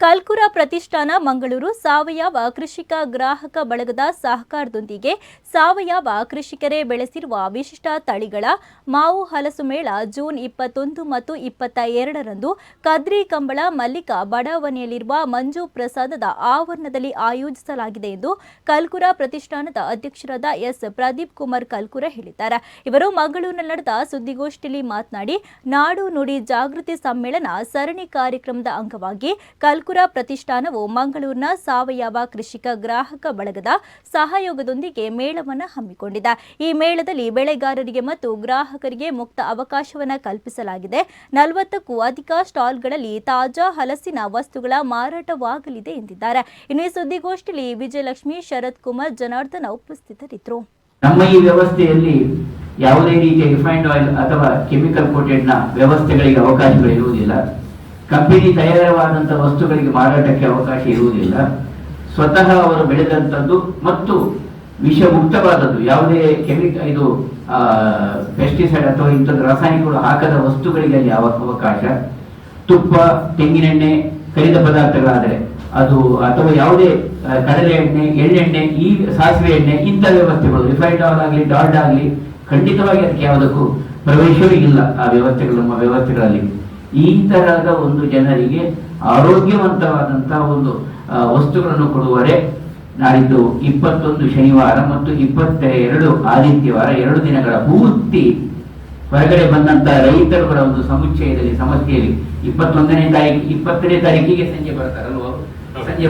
ಕಲ್ಕುರ ಪ್ರತಿಷ್ಠಾನ ಮಂಗಳೂರು ಸಾವಯವ ಕೃಷಿಕ ಗ್ರಾಹಕ ಬಳಗದ ಸಹಕಾರದೊಂದಿಗೆ ಸಾವಯವ ಕೃಷಿಕರೇ ಬೆಳೆಸಿರುವ ವಿಶಿಷ್ಟ ತಳಿಗಳ ಮಾವು ಹಲಸು ಮೇಳ ಜೂನ್ ಇಪ್ಪತ್ತೊಂದು ಮತ್ತು ಇಪ್ಪತ್ತ ಎರಡರಂದು ಕದ್ರಿ ಕಂಬಳ ಮಲ್ಲಿಕ ಬಡಾವಣೆಯಲ್ಲಿರುವ ಮಂಜು ಪ್ರಸಾದದ ಆವರಣದಲ್ಲಿ ಆಯೋಜಿಸಲಾಗಿದೆ ಎಂದು ಕಲ್ಕುರ ಪ್ರತಿಷ್ಠಾನದ ಅಧ್ಯಕ್ಷರಾದ ಎಸ್ ಪ್ರದೀಪ್ ಕುಮಾರ್ ಕಲ್ಕುರ ಹೇಳಿದ್ದಾರೆ. ಇವರು ಮಂಗಳೂರಿನಲ್ಲಿ ನಡೆದ ಸುದ್ದಿಗೋಷ್ಠಿಯಲ್ಲಿ ಮಾತನಾಡಿ, ನಾಡು ನುಡಿ ಜಾಗೃತಿ ಸಮ್ಮೇಳನ ಸರಣಿ ಕಾರ್ಯಕ್ರಮದ ಅಂಗವಾಗಿ ಕಲ್ಕುರ ಪ್ರತಿಷ್ಠಾನವು ಮಂಗಳೂರಿನ ಸಾವಯವ ಕೃಷಿಕ ಗ್ರಾಹಕ ಬಳಗದ ಸಹಯೋಗದೊಂದಿಗೆ ಮೇಳವನ್ನು ಹಮ್ಮಿಕೊಂಡಿದೆ. ಈ ಮೇಳದಲ್ಲಿ ಬೆಳೆಗಾರರಿಗೆ ಮತ್ತು ಗ್ರಾಹಕರಿಗೆ ಮುಕ್ತ ಅವಕಾಶವನ್ನು ಕಲ್ಪಿಸಲಾಗಿದೆ. ನಲವತ್ತಕ್ಕೂ ಅಧಿಕ ಸ್ಟಾಲ್ಗಳಲ್ಲಿ ತಾಜಾ ಹಲಸಿನ ವಸ್ತುಗಳ ಮಾರಾಟವಾಗಲಿದೆ ಎಂದಿದ್ದಾರೆ. ಇನ್ನು ಈ ಸುದ್ದಿಗೋಷ್ಠಿಯಲ್ಲಿ ವಿಜಯಲಕ್ಷ್ಮಿ, ಶರತ್ ಕುಮಾರ್, ಜನಾರ್ದನ ಉಪಸ್ಥಿತರಿದ್ದರು. ನಮ್ಮ ಈ ವ್ಯವಸ್ಥೆಯಲ್ಲಿ ಯಾವುದೇ ರೀತಿಯ ರಿಫೈನ್ಡ್ ಆಯಿಲ್ ಅಥವಾ ಕೆಮಿಕಲ್ ಕೋಟೆಡ್ನ ವ್ಯವಸ್ಥೆಗಳಿಗೆ ಅವಕಾಶಗಳು ಇರುವುದಿಲ್ಲ ಕಂಪನಿ ತಯಾರವಾದಂಥ ವಸ್ತುಗಳಿಗೆ ಮಾರಾಟಕ್ಕೆ ಅವಕಾಶ ಇರುವುದಿಲ್ಲ. ಸ್ವತಃ ಅವರು ಬೆಳೆದಂಥದ್ದು ಮತ್ತು ವಿಷ ಮುಕ್ತವಾದದ್ದು ಯಾವುದೇ ಕೆಮಿಕ, ಇದು ಪೆಸ್ಟಿಸೈಡ್ ಅಥವಾ ಇಂಥದ್ದು ರಾಸಾಯನಿಕಗಳು ಹಾಕದ ವಸ್ತುಗಳಿಗೆ ಅಲ್ಲಿ ಅವ, ಅವಕಾಶ. ತುಪ್ಪ, ತೆಂಗಿನೆಣ್ಣೆ, ಕರಿದ ಪದಾರ್ಥಗಳಾದರೆ ಅದು, ಅಥವಾ ಯಾವುದೇ ಕಡಲೆ ಎಣ್ಣೆ, ಎಳ್ಳೆಣ್ಣೆ, ಈ ಸಾಸಿವೆ ಎಣ್ಣೆ, ಇಂಥ ವ್ಯವಸ್ಥೆಗಳು ರಿಫೈನ್ಡ್ ಆಯಿಲ್ ಆಗಲಿ, ಡಾಲ್ಡ್ ಆಗಲಿ, ಖಂಡಿತವಾಗಿ ಅದಕ್ಕೆ ಯಾವುದಕ್ಕೂ ಪ್ರವೇಶವೂ ಇಲ್ಲ ಆ ವ್ಯವಸ್ಥೆಗಳು, ನಮ್ಮ ವ್ಯವಸ್ಥೆಗಳಲ್ಲಿ. ಈ ತರಹದ ಒಂದು ಜನರಿಗೆ ಆರೋಗ್ಯವಂತವಾದಂತಹ ಒಂದು ವಸ್ತುಗಳನ್ನು ಕೊಡುವರೆ ನಾಡಿದ್ದು ಇಪ್ಪತ್ತೊಂದು ಶನಿವಾರ ಮತ್ತು ಇಪ್ಪತ್ತ ಎರಡು ಆದಿತ್ಯವಾರ ಎರಡು ದಿನಗಳ ಪೂರ್ತಿ ಹೊರಗಡೆ ಬಂದಂತ ರೈತರುಗಳ ಒಂದು ಸಮುಚ್ಚಯದಲ್ಲಿ, ಸಮಸ್ಯೆಯಲ್ಲಿ ಇಪ್ಪತ್ತೊಂದನೇ ತಾರೀಕು, ಇಪ್ಪತ್ತನೇ ತಾರೀಕಿಗೆ ಸಂಜೆ ಬರ್ತಾರಲ್ವ ಸಂಜೆ